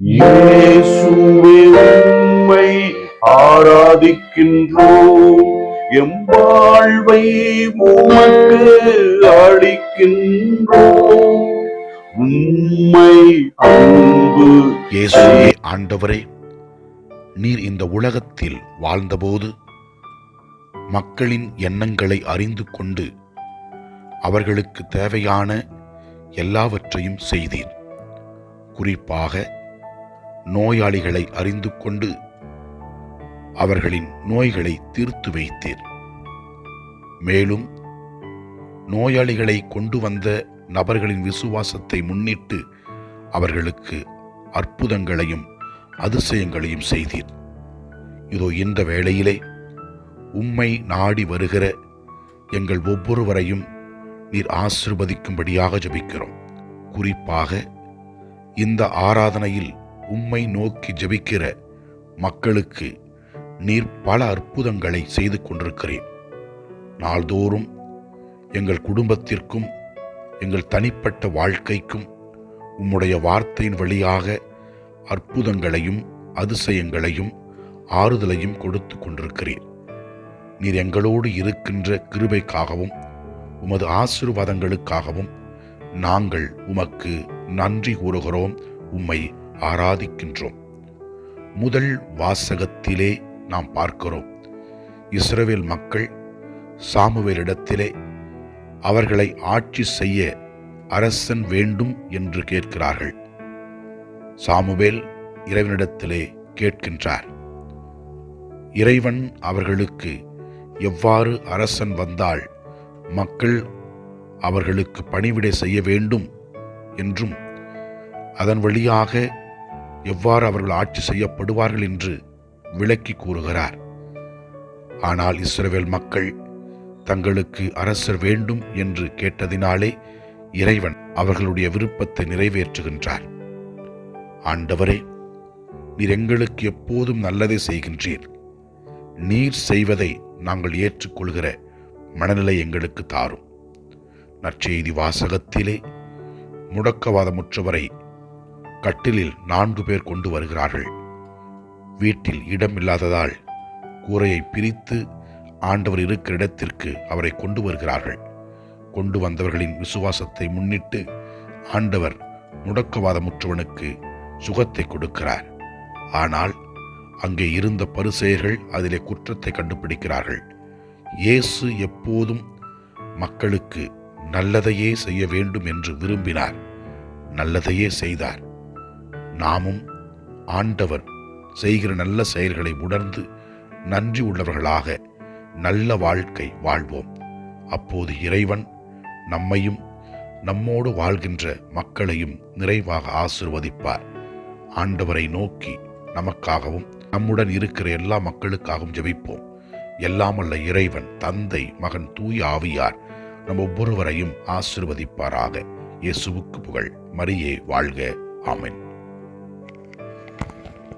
இயேசுவே உம்மை ஆராதிக்கின்றோம். எம் வாழ்வை உமக்கு அளிக்கின்றோம். உம்மை அன்பு இயேசுவே ஆண்டவரே நீர் இந்த உலகத்தில் வாழ்ந்தபோது மக்களின் எண்ணங்களை அறிந்து கொண்டு அவர்களுக்கு தேவையான எல்லாவற்றையும் செய்தீர். குறிப்பாக நோயாளிகளை அறிந்து கொண்டு அவர்களின் நோய்களை தீர்த்து வைத்தீர். மேலும் நோயாளிகளை கொண்டு வந்த நபர்களின் விசுவாசத்தை முன்னிட்டு அவர்களுக்கு அற்புதங்களையும் அதிசயங்களையும் செய்தீர். இதோ இந்த வேளையிலே உம்மை நாடி வருகிற எங்கள் ஒவ்வொருவரையும் நீர் ஆசிர்வதிக்கும்படியாக ஜபிக்கிறோம். குறிப்பாக இந்த ஆராதனையில் உம்மை நோக்கி ஜெபிக்கிற மக்களுக்கு நீர் பல அற்புதங்களை செய்து கொண்டிருக்கிறேன். நாள்தோறும் எங்கள் குடும்பத்திற்கும் எங்கள் தனிப்பட்ட வாழ்க்கைக்கும் உம்முடைய வார்த்தையின் வழியாக அற்புதங்களையும் அதிசயங்களையும் ஆறுதலையும் கொடுத்து கொண்டிருக்கிறீர் நீர் எங்களோடு இருக்கின்ற கிருபைக்காகவும் உமது ஆசீர்வாதங்களுக்காகவும் நாங்கள் உமக்கு நன்றி கூறுகிறோம். உம்மை ஆராதிக்கின்றோம். முதல் வாசகத்திலே நாம் பார்க்கிறோம். இஸ்ரேல் மக்கள் சாமுவேலிடத்திலே அவர்களை ஆட்சி செய்ய அரசன் வேண்டும் என்று கேட்கிறார்கள். சாமுவேல் இறைவனிடத்திலே கேட்கின்றார். இறைவன் அவர்களுக்கு எவ்வாறு அரசன் வந்தால் மக்கள் அவர்களுக்கு பணிவிடை செய்ய வேண்டும் என்றும் அதன் வழியாக எவ்வாறு அவர்கள் ஆட்சி செய்யப்படுவார்கள் என்று விளக்கி கூறுகிறார். ஆனால் இஸ்ரவேல் மக்கள் தங்களுக்கு அரசர் வேண்டும் என்று கேட்டதினாலே இறைவன் அவர்களுடைய விருப்பத்தை நிறைவேற்றுகின்றார். ஆண்டவரே நீர் எங்களுக்கு எப்போதும் நல்லதை செய்கின்றீர். நீர் செய்வதை நாங்கள் ஏற்றுக்கொள்கிற மனநிலை எங்களுக்கு தாரும். நற்செய்தி வாசகத்திலே முடக்கவாதமுற்றவரை கட்டிலில் நான்கு பேர் கொண்டு வருகிறார்கள். வீட்டில் இடம் இல்லாததால் கூரையை பிரித்து ஆண்டவர் இருக்கிற இடத்திற்கு அவரை கொண்டு வருகிறார்கள். கொண்டு வந்தவர்களின் விசுவாசத்தை முன்னிட்டு ஆண்டவர் முடக்கவாதமுற்றவனுக்கு சுகத்தை கொடுக்கிறார். ஆனால் அங்கே இருந்த பரிசெயர்கள் அதிலே குற்றத்தை கண்டுபிடிக்கிறார்கள். இயேசு எப்போதும் மக்களுக்கு நல்லதையே செய்ய வேண்டும் என்று விரும்பினார். நல்லதையே செய்தார். நாமும் ஆண்டவர் செய்கிற நல்ல செயல்களை உணர்ந்து நன்றி உள்ளவர்களாக நல்ல வாழ்க்கை வாழ்வோம். அப்போது இறைவன் நம்மையும் நம்மோடு வாழ்கின்ற மக்களையும் நிறைவாக ஆசிர்வதிப்பார். ஆண்டவரை நோக்கி நமக்காகவும் நம்முடன் இருக்கிற எல்லா மக்களுக்காகவும் ஜெபிப்போம். எல்லாமல்ல இறைவன் தந்தை மகன் தூய ஆவியார் நம் ஒவ்வொருவரையும் ஆசிர்வதிப்பாராக. இயேசுவுக்கு புகழ். மரியே வாழ்க. ஆமென்.